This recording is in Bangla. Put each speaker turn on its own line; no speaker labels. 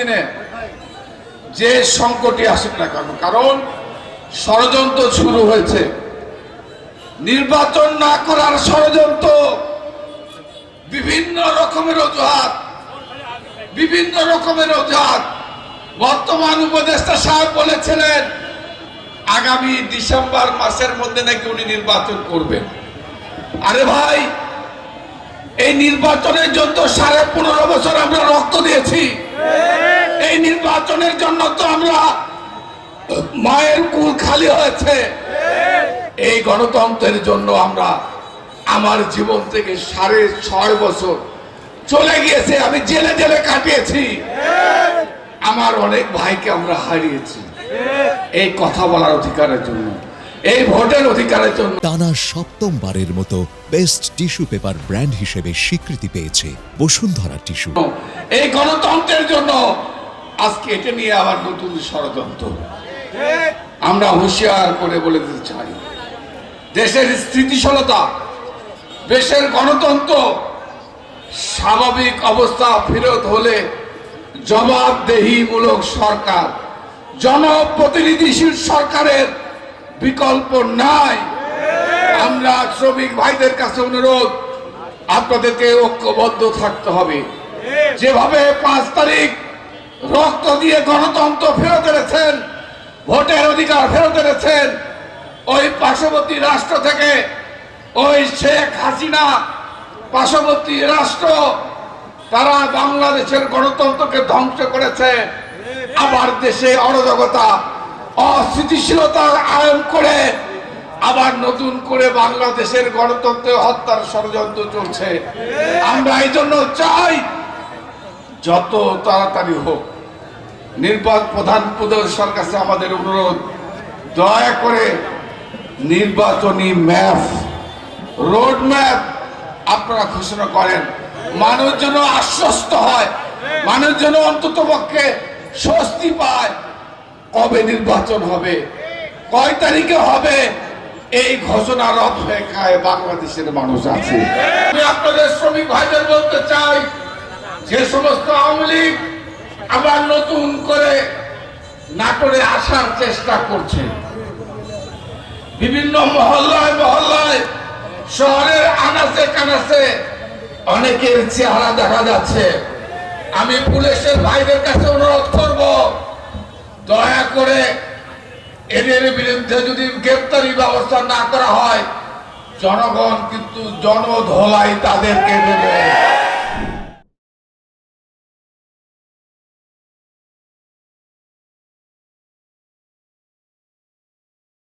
দিনে যে সংকটই আসুক না কেন, কারণ ষড়যন্ত্র শুরু হয়েছে। নির্বাচন না করার ষড়যন্ত্র বিভিন্ন রকমের অজুহাত, বিভিন্ন রকমের অজুহাত। বর্তমান উপদেষ্টা সাহেব বলেছিলেন, আগামী ডিসেম্বর মাসের মধ্যে নাকি উনি নির্বাচন করবেন। আরে ভাই, এই নির্বাচনের জন্য সাড়ে পনেরো বছর আমরা রক্ত দিয়েছি। নির্বাচনের জন্য তো আমরা মায়ের কুল খালি হয়েছে। এই গণতন্ত্রের জন্য আমরা আমার জীবন থেকে সাড়ে ছয় বছর চলে গিয়েছে আমি জেলে জেলে কাটিয়েছি। আমার অনেক ভাইকে আমরা হারিয়েছি। এই কথা বলার অধিকারের জন্য এই ভোটের অধিকারের জন্য।
টানা সপ্তমবারের মতো বেস্ট টিস্যু পেপার ব্র্যান্ড হিসেবে স্বীকৃতি পেয়েছে বসুন্ধরা টিস্যু।
এই গণতন্ত্রের জন্য আজকে এটা নিয়ে আবার নতুন ষড়যন্ত্র। আমরা হুঁশিয়ার করে বলে দিতে চাই। দেশের স্থিতিশীলতা দেশের গণতন্ত্র স্বাভাবিক অবস্থা ফেরত হলে জবাবদেহিমূলক সরকার জনপ্রতিনিধিশীল সরকারের বিকল্প নাই। আমরা শ্রমিক ভাইদের কাছে অনুরোধ আপনাদেরকে ঐক্যবদ্ধ থাকতে হবে। যেভাবে পাঁচ তারিখ রক্ত দিয়ে গণতন্ত্র ফেরত এনেছেন, ভোটের অধিকার ফেরত এনেছেন। ওই পার্শ্ববর্তী রাষ্ট্র থেকে ওই শেখ হাসিনা পার্শ্ববর্তী রাষ্ট্র, তারা বাংলাদেশের গণতন্ত্রকে ধ্বংস করেছে। আবার দেশে অরাজকতা, অস্থিতিশীলতা আয়ন করে আবার নতুন করে বাংলাদেশের গণতন্ত্র হত্যার ষড়যন্ত্র চলছে। আমরা এই জন্য চাই যত তাড়াতাড়ি হোক, নির্বাচন প্রধান প্রদর্শন কাছে আমাদের অনুরোধ, দয়া করে নির্বাচনী ম্যাপ, রোড ম্যাপ আপনারা ঘোষণা করেন। মানুষ যেন আশ্বস্ত হয়, মানুষ যেন অন্তত পক্ষে স্বস্তি পায়। কবে নির্বাচন হবে, কয় তারিখে হবে, এই ঘোষণার অপেক্ষায় বাংলাদেশের মানুষ আছে। আমি আপনাদের শ্রমিক ভাইদের বলতে চাই যে সমস্ত আওয়ামী লীগ আবার নতুন করে নাটোরে আসার চেষ্টা করছে। বিভিন্ন মহল্লায় মহল্লায়, শহরের আনাচে কানাচে অনেকের চেহারা দেখা যাচ্ছে। আমি পুলিশের ভাইদের কাছে অনুরোধ করব, দয়া করে এদের বিরুদ্ধে যদি গ্রেপ্তারি ব্যবস্থা না করা হয়, জনগণ কিন্তু জনধোলাই তাদেরকে দেবে।